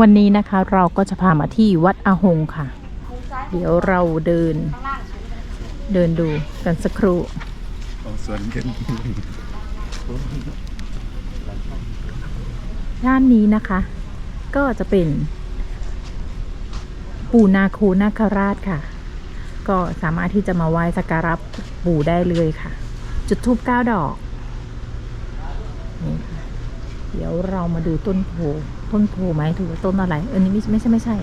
วันนี้นะคะเราก็จะพามาที่วัดอาหงค่ะ เดี๋ยวเราเดิน เดินดูกันสักครู่ของสวนกันด้านนี้นะคะ ก็จะเป็นปู่นาคูนาคราชค่ะ ก็สามารถที่จะมาไหว้สักการะปู่ได้เลยค่ะ จุดทูบเก้าดอก เดี๋ยวเรามาดูต้นโพ ต้นโพไหมถูกว่าต้นอะไรเออนี่ไม่ไม่ใช่ไม่ใช่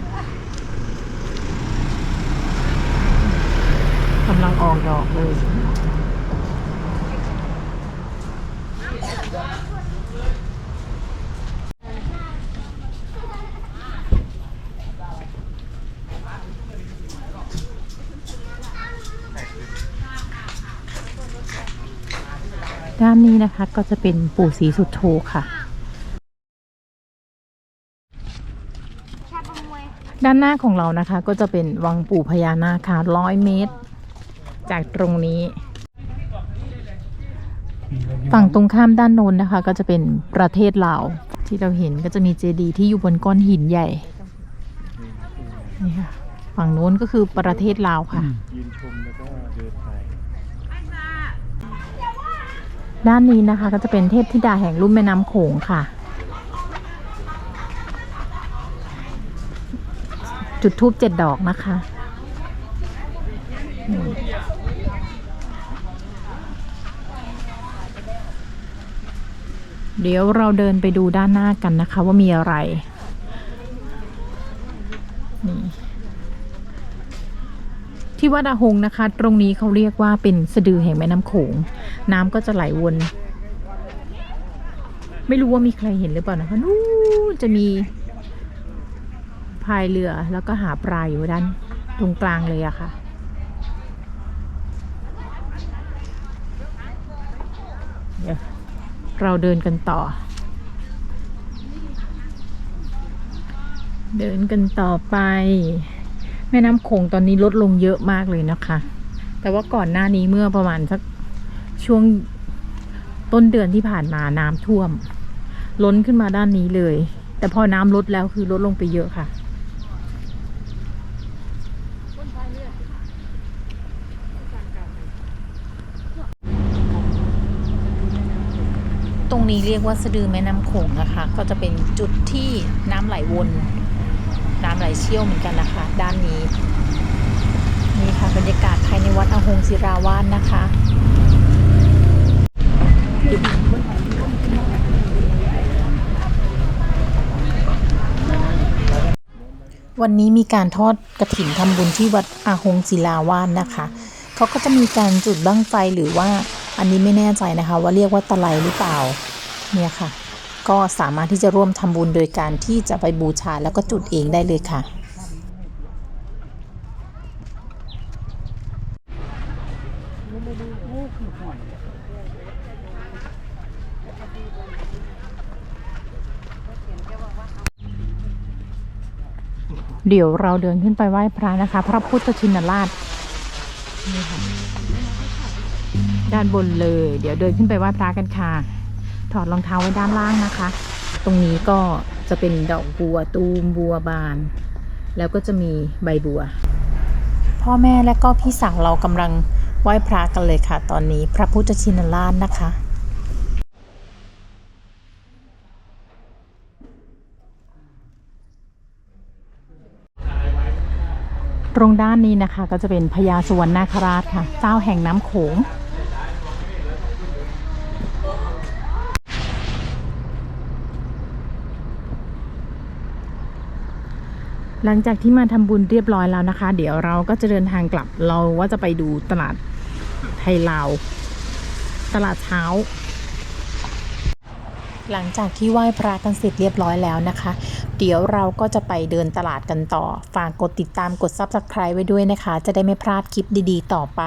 กำลังออกดอกเลยด้านนี้นะคะก็จะเป็นปู่ศรีสุดโทค่ะ ด้านหน้าของเรานะคะก็จะเป็นวังปู่พญานาคค่ะร้อยเมตร จากตรงนี้ ฝั่งตรงข้ามด้านโน้นนะคะ ก็จะเป็นประเทศลาวที่เราเห็นก็จะมีเจดีย์ที่อยู่บนก้อนหินใหญ่นี่ค่ะฝั่งโน้นก็คือประเทศลาวค่ะยืนชมแล้วก็เดินไปด้านนี้นะคะก็จะเป็นเทพธิดาแห่งลุ่มแม่น้ำโขงค่ะ จุดทูบเจ็ดดอกนะคะเดี๋ยวเราเดินไปดูด้านหน้ากันนะคะว่ามีอะไร นี่ ที่วัดอาหงนะคะ ตรงนี้เขาเรียกว่าเป็นสะดือแห่งแม่น้ำโขง น้ำก็จะไหลวน ไม่รู้ว่ามีใครเห็นหรือเปล่านะคะนู้นจะมี พายเรือแล้วก็หาปลาอยู่ด้านตรงกลางเลยอะค่ะ เดี๋ยวเราเดินกันต่อ เดินกันต่อไป แม่น้ำโขงตอนนี้ลดลงเยอะมากเลยนะคะ แต่ว่าก่อนหน้านี้เมื่อประมาณสักช่วงต้นเดือนที่ผ่านมาน้ำท่วม ล้นขึ้นมาด้านนี้เลย แต่พอน้ำลดแล้วคือลดลงไปเยอะค่ะ รงนี้เรียกว่าสะดือแม่น้ำโขงนะคะ ก็จะเป็นจุดที่น้ำไหลวน น้ำไหลเชี่ยวเหมือนกันนะคะ ด้านนี้ นี่ค่ะบรรยากาศภายในวัดอาหงศิราวาสนะคะวันนี้มีการทอดกระถิ่นทำบุญที่วัดอาหงศิลาวาสนะคะ เขาก็จะมีการจุดบั้งไฟหรือว่า อันนี้ไม่แน่ใจนะคะว่าเรียกว่าตะไลหรือเปล่าเนี่ยค่ะ ก็สามารถที่จะร่วมทำบุญโดยการที่จะไปบูชาแล้วก็จุดเองได้เลยค่ะเดี๋ยวเราเดินขึ้นไปไหว้พระนะคะ พระพุทธชินราชนี่ค่ะ ด้านบนเลย เดี๋ยวเดินขึ้นไปไหว้พระกันค่ะ ถอดรองเท้าไว้ด้านล่างนะคะ ตรงนี้ก็จะเป็นดอกบัวตูมบัวบาน แล้วก็จะมีใบบัว พ่อแม่และก็พี่สาวเรากำลังไหว้พระกันเลยค่ะ ตอนนี้พระพุทธชินราชนะคะตรงด้านนี้นะคะก็จะเป็นพญาสุวรรณนาคราชค่ะ เจ้าแห่งน้ำโขง หลังจากที่มาทำบุญเรียบร้อยแล้วนะคะ เดี๋ยวเราก็จะเดินทางกลับเราว่าจะไปดูตลาดไทยลาวตลาดเช้า หลังจากที่ไหว้พระกันเสร็จเรียบร้อยแล้วนะคะ เดี๋ยวเราก็จะไปเดินตลาดกันต่อ ฝากกดติดตามกด Subscribe ไว้ด้วยนะคะ จะได้ไม่พลาดคลิปดีๆ ต่อไป